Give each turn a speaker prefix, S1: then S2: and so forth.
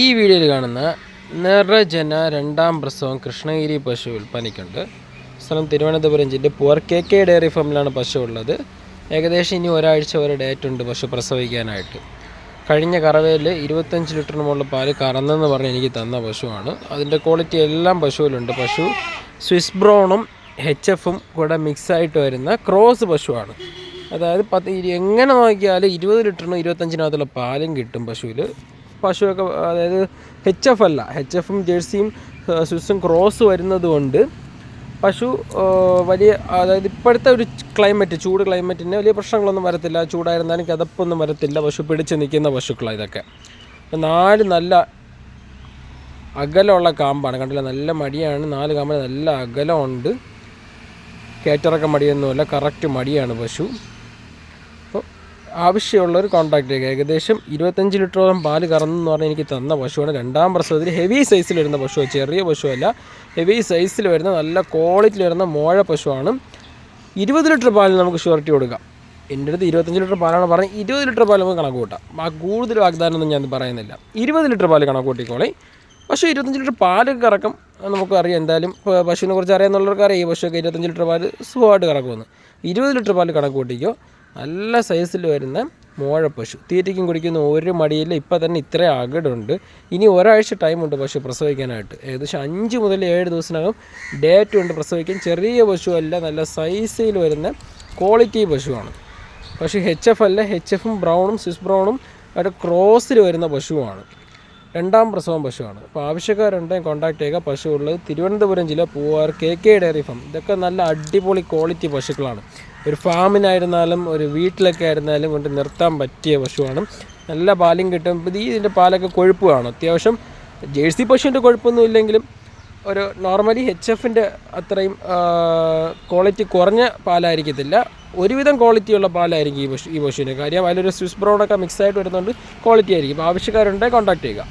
S1: ഈ വീഡിയോയിൽ കാണുന്ന നിറജന രണ്ടാം പ്രസവം കൃഷ്ണഗിരി പശു വിൽപ്പനയ്ക്കുണ്ട്. സ്ഥലം തിരുവനന്തപുരം ജില്ല പൂർ കെ കെ ഡയറി ഫാമിലാണ് പശു ഉള്ളത്. ഏകദേശം ഇനി ഒരാഴ്ച വരെ ഡേറ്റ് ഉണ്ട് പശു പ്രസവിക്കാനായിട്ട്. കഴിഞ്ഞ കറവയിൽ ഇരുപത്തഞ്ച് ലിറ്ററിന് മുകളിൽ പാൽ കറന്നെന്ന് പറഞ്ഞ് എനിക്ക് തന്ന പശുവാണ്. അതിന്റെ ക്വാളിറ്റി എല്ലാം പശുവിലുണ്ട്. പശു സ്വിസ് ബ്രൗണും എച്ച് എഫും കൂടെ മിക്സായിട്ട് വരുന്ന ക്രോസ് പശുവാണ്. അതായത് പത്ത് എങ്ങനെ നോക്കിയാലും ഇരുപത് ലിറ്ററിനും ഇരുപത്തഞ്ചിനകത്തുള്ള പാലും കിട്ടും പശുവിൽ പശുവൊക്കെ അതായത് എച്ച് എഫ് അല്ല. എച്ച് എഫും ജേഴ്സിയും സ്വിസും ക്രോസ് വരുന്നത് കൊണ്ട് പശു വലിയ അതായത് ഇപ്പോഴത്തെ ഒരു ക്ലൈമറ്റ് ചൂട് ക്ലൈമറ്റിന് വലിയ പ്രശ്നങ്ങളൊന്നും വരത്തില്ല. ചൂടായിരുന്നാലും കിതപ്പൊന്നും വരത്തില്ല. പശു പിടിച്ച് നിൽക്കുന്ന പശുക്കളാണ് ഇതൊക്കെ. നാല് നല്ല അകലമുള്ള കാമ്പാണ്. കണ്ടില്ല? നല്ല മടിയാണ്. നാല് കാമ്പിന് നല്ല അകലമുണ്ട്. കയറ്റിറക്കം മടിയൊന്നുമല്ല. കറക്റ്റ് മടിയാണ് പശു. ആവശ്യമുള്ളവർ കോൺടാക്ട് ചെയ്യുക ഏകദേശം ഇരുപത്തഞ്ച് ലിറ്ററോളം പാൽ കറന്നെന്ന് പറഞ്ഞ് എനിക്ക് തന്ന പശുവാണ്. രണ്ടാം പ്രസവത്തിൽ ഹെവി സൈസിൽ വരുന്ന പശു ചെറിയ പശുവല്ല. ഹെവി സൈസിൽ വരുന്ന നല്ല ക്വാളിറ്റിയിൽ വരുന്ന മോഴ പശുവാണ്. ഇരുപത് ലിറ്റർ പാലിന് നമുക്ക് ഷുവർട്ടി കൊടുക്കാം. എന്റെ അടുത്ത് ഇരുപത്തഞ്ച് ലിറ്റർ പാലാണ് പറഞ്ഞത് ഇരുപത് ലിറ്റർ പാൽ നമുക്ക് കണക്ക് കൂട്ടാം. ആ കൂടുതൽ വാഗ്ദാനമൊന്നും ഞാൻ പറയുന്നില്ല. ഇരുപത് ലിറ്റർ പാൽ കണക്ക് കൂട്ടിക്കോളെ. പക്ഷേ ഇരുപത്തഞ്ച് ലിറ്റർ പാൽ കറക്കം. നമുക്ക് അറിയാം എന്തായാലും പശുവിനെ കുറിച്ച് അറിയാമെന്നുള്ളവർക്ക് അറിയാം ഈ പശുവൊക്കെ ഇരുപത്തഞ്ച് ലിറ്റർ പാൽ സുഖമായിട്ട് കറക്കുമെന്ന്. ഇരുപത് ലിറ്റർ പാൽ കണക്ക് കൂട്ടിക്കോ. നല്ല സൈസിൽ വരുന്ന മോഴ പശു. തീറ്റയ്ക്കും കുടിക്കുന്ന ഒരു മടിയിൽ ഇപ്പം തന്നെ ഇത്ര അകടുണ്ട്. ഇനി ഒരാഴ്ച ടൈമുണ്ട് പശു പ്രസവിക്കാനായിട്ട്. ഏകദേശം അഞ്ച് മുതൽ ഏഴ് ദിവസത്തിനകം ഡേറ്റ് ഉണ്ട് പ്രസവിക്കാൻ ചെറിയ പശുവല്ല നല്ല സൈസിൽ വരുന്ന ക്വാളിറ്റി പശുവാണ്. പക്ഷേ എച്ച് എഫ് അല്ല എച്ച് എഫും ബ്രൗണും സ്വിസ് ബ്രൗണും അവിടെ ക്രോസിൽ വരുന്ന പശുവാണ്. രണ്ടാം പ്രസവം പശുവാണ്. അപ്പോൾ ആവശ്യക്കാരുണ്ടെങ്കിൽ കോൺടാക്ട് ചെയ്യുക. പശു ഉള്ളത് തിരുവനന്തപുരം ജില്ല Poovar K K dairy farm ഇതൊക്കെ നല്ല അടിപൊളി ക്വാളിറ്റി പശുക്കളാണ്. ഒരു ഫാമിനായിരുന്നാലും ഒരു വീട്ടിലൊക്കെ ആയിരുന്നാലും കൊണ്ട് നിർത്താൻ പറ്റിയ പശുവാണ്. നല്ല പാലും കിട്ടും. ഈ ഇതിന്റെ പാലൊക്കെ കൊഴുപ്പ് അത്യാവശ്യം ജേഴ്സി പശുവിന്റെ കൊഴുപ്പൊന്നും ഇല്ലെങ്കിലും ഒരു നോർമലി എച്ച് എഫിന്റെ അത്രയും ക്വാളിറ്റി കുറഞ്ഞ പാലായിരിക്കത്തില്ല. ഒരുവിധം ക്വാളിറ്റിയുള്ള പാലായിരിക്കും ഈ പശു ഈ പശുവിന് കാര്യം. അതിലൊരു സ്വിസ് ബ്രൗണൊക്കെ മിക്സ് ആയിട്ട് വരുന്നതുകൊണ്ട് ക്വാളിറ്റി ആയിരിക്കും. ആവശ്യക്കാരുണ്ടെങ്കിൽ കോൺടാക്ട് ചെയ്യുക.